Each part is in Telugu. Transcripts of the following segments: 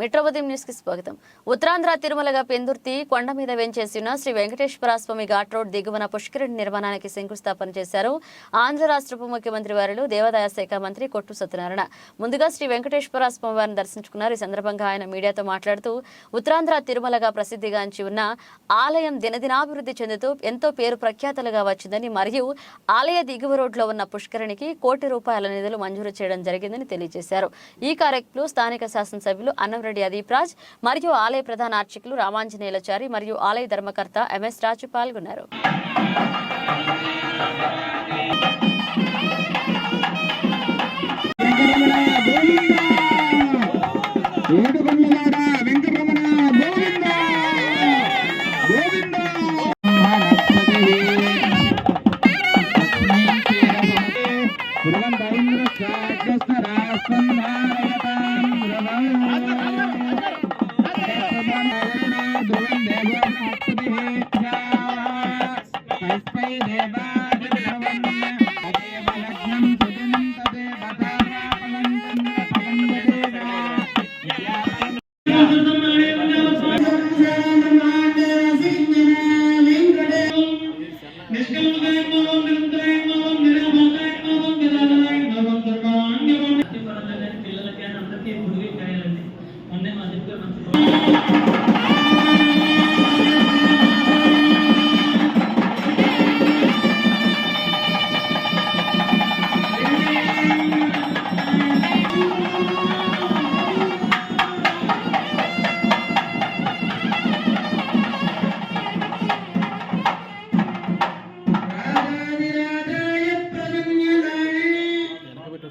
మిట్రోబోధం న్యూస్కి స్వాగతం. ఉత్తరాంధ్ర తిరుమలగా పెందుర్తి కొండ మీద వెంచేసిన శ్రీ వెంకటేశ్వర స్వామి ఘాట్ రోడ్ దిగువన పుష్కరిణి నిర్మాణానికి శంకుస్థాపన చేశారు ఆంధ్ర రాష్ట్ర ఉప ముఖ్యమంత్రి వారు దేవాదాయ శాఖ మంత్రి కొట్టు సత్యనారాయణ. ముందుగా శ్రీ వెంకటేశ్వర స్వామి వారిని దర్శించుకున్నారు. ఈ సందర్భంగా ఆయన మీడియాతో మాట్లాడుతూ ఉత్తరాంధ్ర తిరుమలగా ప్రసిద్ధిగాంచి ఉన్న ఆలయం దినదినాభివృద్ధి చెందుతూ ఎంతో పేరు ప్రఖ్యాతలుగా వచ్చిందని మరియు ఆలయ దిగువ రోడ్లో ఉన్న పుష్కరిణికి కోటి రూపాయల నిధులు మంజూరు చేయడం జరిగిందని తెలియజేశారు. ఈ కార్యక్రమంలో స్థానిక శాసనసభ్యులు అన్నం అదీప్ అదీప్రాజ్ మరియు ఆలయ ప్రధాన అర్చకులు రామాంజనేయులచారి మరియు ఆలయ ధర్మకర్త ఎంఎస్ రాజు పాల్గొన్నారు. ఏడుకొండలాడ వెంకటరమణ గోవింద గోవింద देवा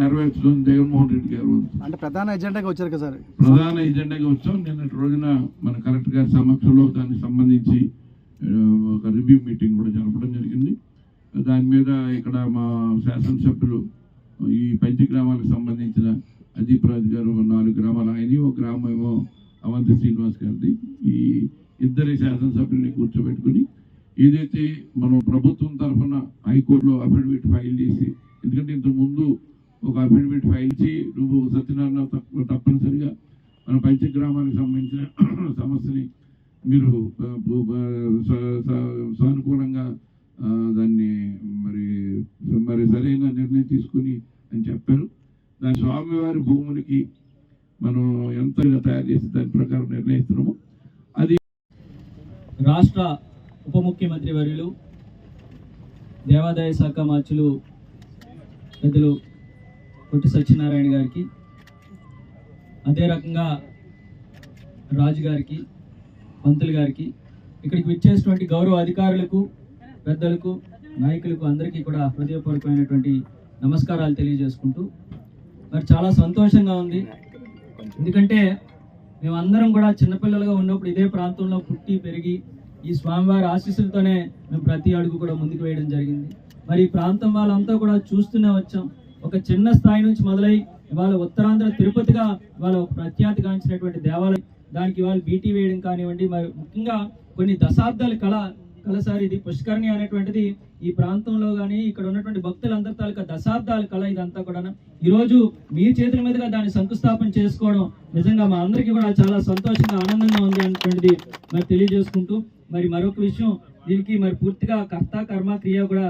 నెరవేర్చడం జగన్మోహన్ రెడ్డి గారు. అంటే ప్రధాన ఎజెండాగా వచ్చారు కదా సార్. ప్రధాన ఎజెండాగా వచ్చాం. నిన్నటి రోజున మన కలెక్టర్ గారి సమక్షంలో దానికి సంబంధించి ఒక రివ్యూ మీటింగ్ కూడా జరపడం జరిగింది. దాని మీద ఇక్కడ మా శాసనసభ్యులు ఈ పంచి గ్రామాలకు సంబంధించిన అదీప్ రాజు గారు నాలుగు గ్రామాలు. ఆయన ఒక గ్రామం ఏమో అవంతి శ్రీనివాస్ గారిది. ఈ ఇద్దరి శాసనసభ్యుల్ని కూర్చోబెట్టుకుని ఏదైతే మనం ప్రభుత్వం తరఫున హైకోర్టులో అఫిడవిట్ ఫైల్ చేసి ఎందుకంటే ఇంతకుముందు ఒక అఫిడవిట్ ఫైల్ చేసి నువ్వు సత్యనారాయణ తప్ప- తప్పనిసరిగా మన పంచగ్రామానికి సంబంధించిన సమస్యని మీరు సానుకూలంగా స్వామివారి భూములకి మనం ఎంత తయారు చేసి దాని ప్రకారం నిర్ణయిస్తున్నామో. అది రాష్ట్ర ఉప ముఖ్యమంత్రి వర్యులు దేవాదాయ శాఖ మార్చులు పెద్దలు కొట్టి సత్యనారాయణ గారికి అదే రకంగా రాజు గారికి పంతులు గారికి ఇక్కడికి విచ్చేసినటువంటి గౌరవ అధికారులకు పెద్దలకు నాయకులకు అందరికీ కూడా హృదయపూర్వకమైనటువంటి నమస్కారాలు తెలియజేసుకుంటూ మరి చాలా సంతోషంగా ఉంది. ఎందుకంటే మేమందరం కూడా చిన్నపిల్లలుగా ఉన్నప్పుడు ఇదే ప్రాంతంలో పుట్టి పెరిగి ఈ స్వామివారి ఆశీస్సులతోనే మేము ప్రతి అడుగు కూడా ముందుకు వేయడం జరిగింది. మరి ఈ ప్రాంతం వాళ్ళంతా కూడా చూస్తూనే వచ్చాం. ఒక చిన్న స్థాయి నుంచి మొదలై ఇవాళ ఉత్తరాంధ్ర తిరుపతిగా ఇవాళ ఒక ప్రఖ్యాతిగాంచినటువంటి దేవాలయం. దానికి ఇవాళ బీటీ వేయడం కానివ్వండి మరి ముఖ్యంగా కొన్ని దశాబ్దాల కళ కల సార్ ఇది పుష్కరిణి అనేటువంటిది ఈ ప్రాంతంలో కానీ ఇక్కడ ఉన్నటువంటి భక్తులందరి తాలూకా దశాబ్దాల కళ ఇదంతా కూడా ఈరోజు మీ చేతుల మీదుగా దాన్ని శంకుస్థాపన చేసుకోవడం నిజంగా మా అందరికీ కూడా చాలా సంతోషంగా ఆనందంగా ఉంది అనేటువంటిది మరి తెలియజేసుకుంటూ. మరి మరొక విషయం దీనికి మరి పూర్తిగా కర్త కర్మ క్రియ కూడా